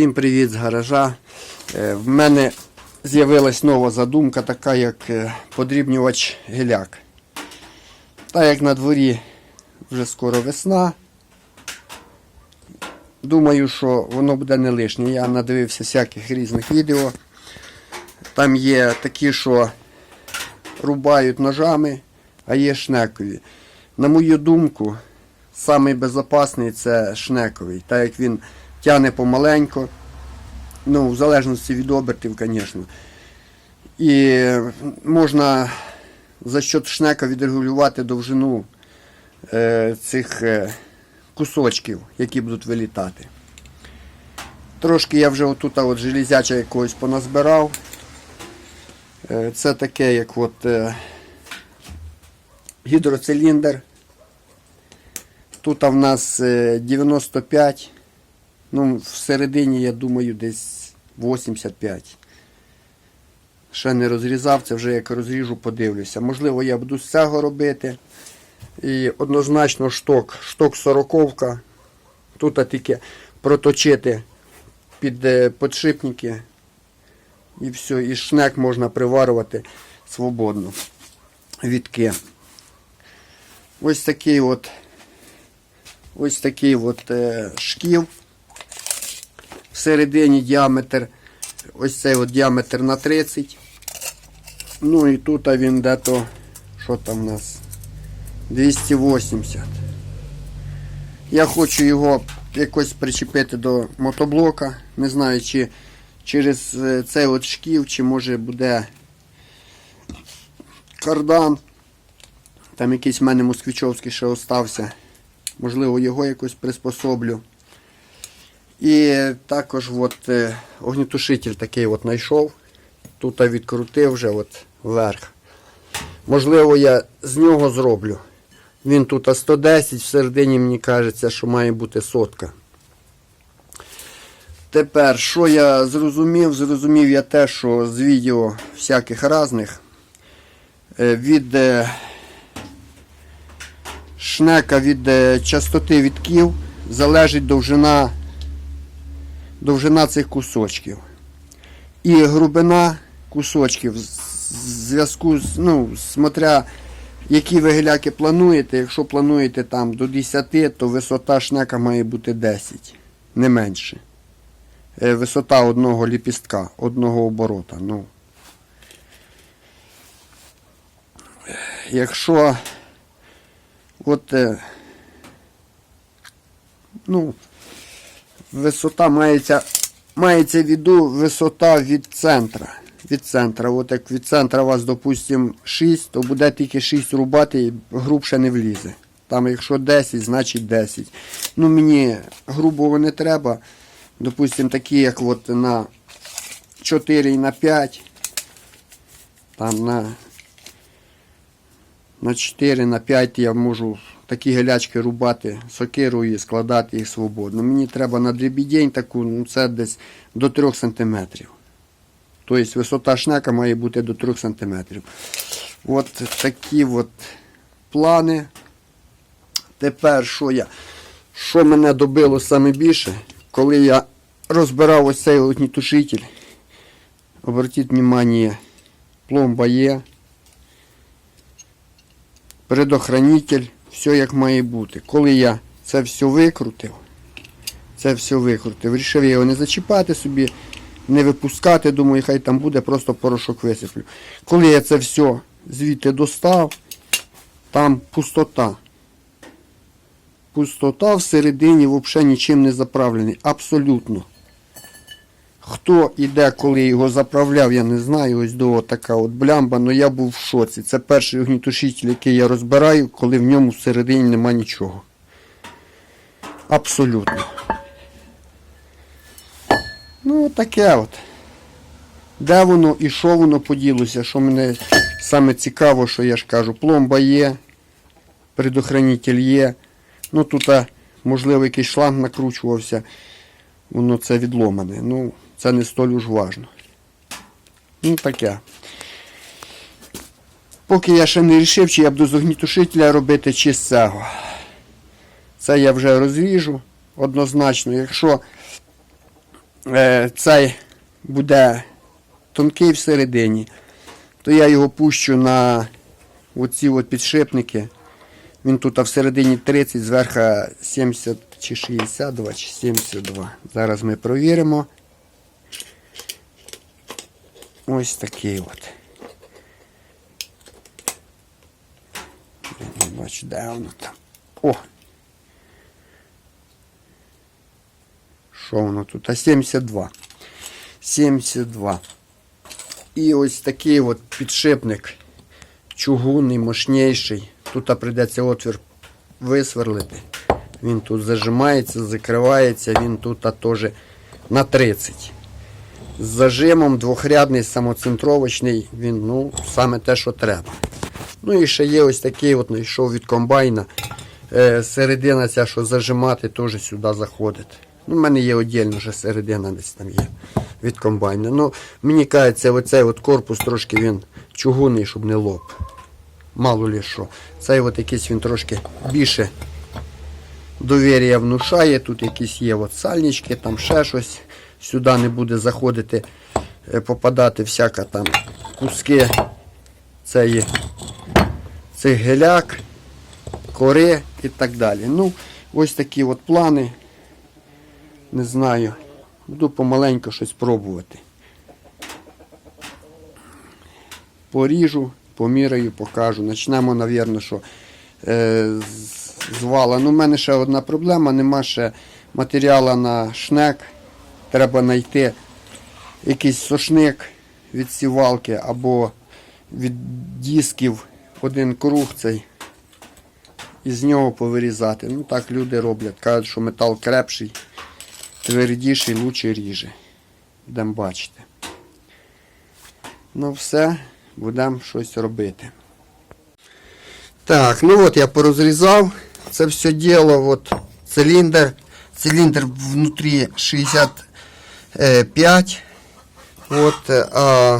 Всім привіт з гаража. Е, В мене з'явилась нова задумка, така як е, подрібнювач геляк. Так як на дворі вже скоро весна. Думаю, що воно буде не лишнє. Я надивився всяких різних відео. Там є такі, що рубають ножами, а є шнекові. На мою думку, самий це шнековий, так як він тягне помаленько. Ну, в залежності від обертів, звісно. І можна за счет шнека відрегулювати довжину е, цих е, кусочків, які будуть вилітати. Трошки я вже отут от железяча якогось поназбирав. Е, це таке, як от е, гідроциліндр. Тут в нас е, 95. Ну, всередині, я думаю, десь 85. Ще не розрізав, це вже як розріжу, подивлюся. Можливо, я буду з цього робити. І однозначно шток. Шток 40. Тут тільки проточити під е, подшипники. І все, і шнек можна приварювати свободно. Відки. Ось такий от ось такий от е, шків. Всередині діаметр, ось цей от діаметр на 30. Ну і тут він де-то, що там у нас? 280. Я хочу його якось причепити до мотоблока. Не знаю, чи через е, цей от шків, чи може буде кардан. Там якийсь в мене москвичовський ще остався. Можливо, його якось приспособлю. І також от, е, огнетушитель такий от знайшов. Тут відкрутив вже от вверх. Можливо, я з нього зроблю. Він тут 110, всередині мені кажеться, що має бути сотка. Тепер, що я зрозумів? Зрозумів я те, що з відео всяких різних е, від е, шнека від частоти відків залежить довжина довжина цих кусочків. І глибина кусочків зв'язку з, ну, смотря які ви геляки плануєте. Якщо плануєте там до 10, то висота шнека має бути 10, не менше. Е, Висота одного ліпістка, одного оборота. Ну. Якщо от, е, ну, висота мається, мається в виду висота від центра. Від центра. От як від центра у вас, допустимо, 6, то буде тільки 6 рубати і грубше не влізе. Там, якщо 10, значить 10. Ну, мені грубого не треба. Допустимо, такі, як от на 4 і на 5. Там на, на 4, на 5 я можу такі гелячки рубати сокирою і складати їх свободно. Мені треба на дрібідень таку, ну це десь до 3 см. Тобто висота шнека має бути до 3 см. От такі от плани. Тепер що я? Що мене добило саме більше, коли я розбирав ось цей огнітушитель, обратіть увагу, пломба є, предохранитель, все як має бути. Коли я це все викрутив, це все викрутив, вирішив його не зачіпати собі, не випускати, думаю, хай там буде, просто порошок висиплю. Коли я це все звідти достав, там пустота. Пустота всередині взагалі нічим не заправлений. Абсолютно. Хто іде, коли його заправляв, я не знаю. Ось до така от блямба, але я був в шоці. Це перший огнітушитель, який я розбираю, коли в ньому всередині нема нічого. Абсолютно. Ну, таке от. Де воно і що воно поділося? Що мене саме цікаво, що я ж кажу, пломба є, предохранитель є. Ну тут, можливо, якийсь шланг накручувався, воно це відломане. Ну, це не столь уж важно. Ну, таке. Поки я ще не вирішив, чи я буду з огнітушителя робити, чи з цього. Це я вже розріжу однозначно. Якщо е, цей буде тонкий всередині, то я його пущу на оці от підшипники. Він тут а всередині 30, зверху 70 чи 62 чи 72. Зараз ми провіримо. Ось такий от. Я не бачу, де воно там. О! Що воно тут? А 72. 72. І ось такий от підшипник. Чугунний, мощніший. Тут прийдеться отвір висверлити. Він тут зажимається, закривається, він тут теж на 30. З зажимом двохрядний самоцентровочний, він ну, саме те, що треба. Ну і ще є ось такий, от знайшов від комбайна. Е, середина ця, що зажимати, теж сюди заходить. Ну, в мене є віддільно вже середина десь там є від комбайна. Ну, мені кажеться, оцей от корпус трошки він чугунний, щоб не лоп. Мало ли що. Цей от якийсь він трошки більше довір'я внушає. Тут якісь є от сальнички, там ще щось. Сюди не буде заходити, е, попадати всяка там куски цієї, цих геляк, кори і так далі. Ну, ось такі от плани. Не знаю. Буду помаленьку щось пробувати. Поріжу, поміряю, покажу. Почнемо, мабуть, що е, з- вала. Ну, в мене ще одна проблема, нема ще матеріалу на шнек. Треба знайти якийсь сошник від сівалки або від дисків один круг цей. І з нього повирізати. Ну так люди роблять. Кажуть, що метал крепший, твердіший, лучше ріже. Будемо бачити. Ну все, будемо щось робити. Так, ну от я порозрізав. Це все діло, от циліндр. Циліндр внутрі 65. От, е, а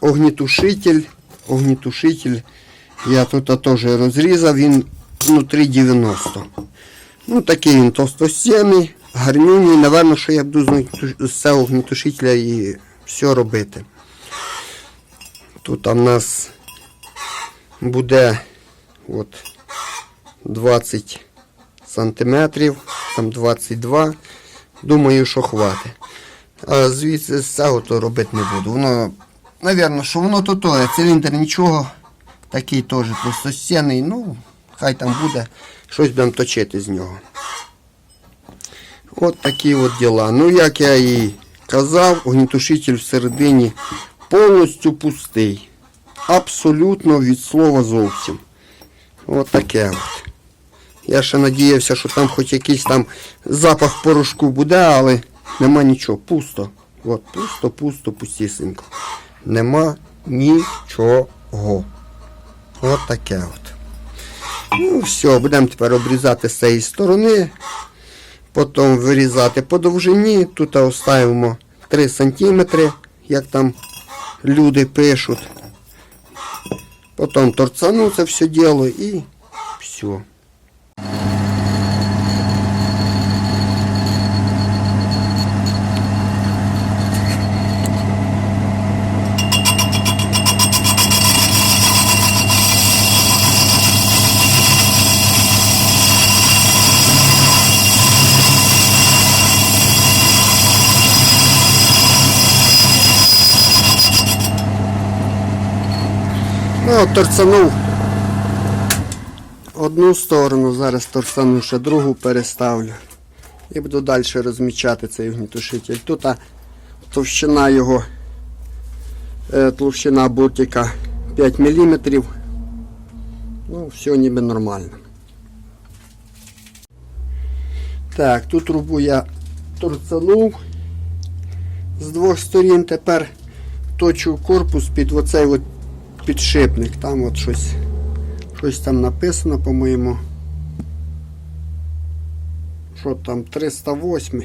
огнітушитель. Огнітушитель. Я тут теж розрізав, він внутрі 90. Ну, такий він товстостінний, гарнюній. Наверно, що я буду з цього огнітушителя і все робити. Тут у нас буде от 20 сантиметрів, там 22. Думаю, що хватить. А звідси з цього то робити не буду. Воно, напевно, що воно то то, циліндр нічого, такий теж товстостінний, ну, хай там буде, щось будемо точити з нього. От такі от діла. Ну, як я і казав, огнітушитель всередині повністю пустий. Абсолютно від слова зовсім. От таке от. Я ще надіявся, що там хоч якийсь там запах порошку буде, але нема нічого. Пусто. От, пусто, пусто, пустісінько. Нема нічого. От таке от. Ну, все, будемо тепер обрізати з цієї сторони. Потім вирізати по довжині. Тут оставимо 3 см, як там люди пишуть. Потім торцану це все діло і все. Ну, торцанув одну сторону, зараз торцану ще другу переставлю. І буду далі розмічати цей гнітушитель. Тут товщина його, е, товщина буртика 5 мм. Ну, все ніби нормально. Так, тут трубу я торцанув з двох сторін. Тепер точу корпус під оцей от підшипник. Там от щось, щось там написано, по-моєму. Що там, 308.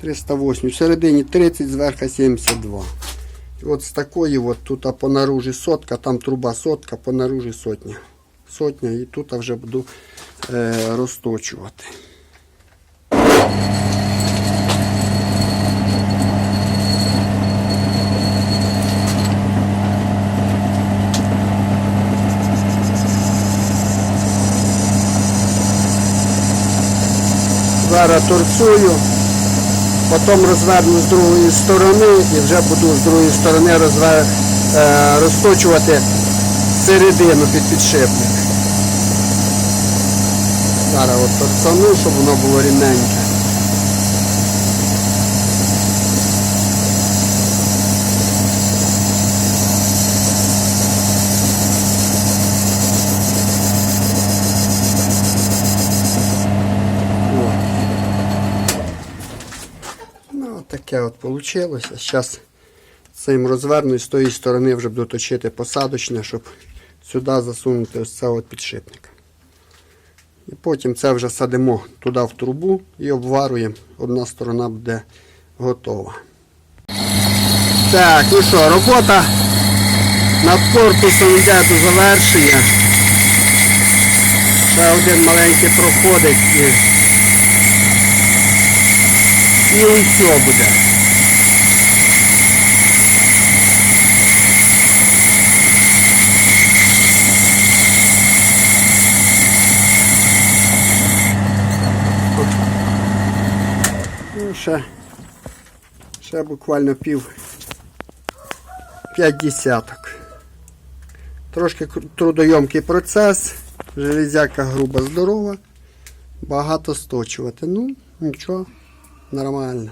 308. Всередині 30, зверху 72. І от з такої от тут а по сотка, там труба сотка, по наружі сотня. Сотня і тут вже буду е, розточувати. Зараз торцую, потім розверну з другої сторони і вже буду з другої сторони розве... е, розточувати середину під підшипник. Зараз от торцану, щоб воно було рівненьке. Ну, от таке от вийшло. Зараз цим розверну і з тої сторони вже буду точити посадочне, щоб сюди засунути ось це от підшипник. І потім це вже садимо туди в трубу і обваруємо. Одна сторона буде готова. Так, ну що, робота над корпусом йде до завершення. Ще один маленький проходить і, і усе буде. Ну, ще, ще буквально пів п'ять десяток. Трошки трудойомкий процес. Железяка груба здорова. Багато сточувати. Ну, нічого, нормально.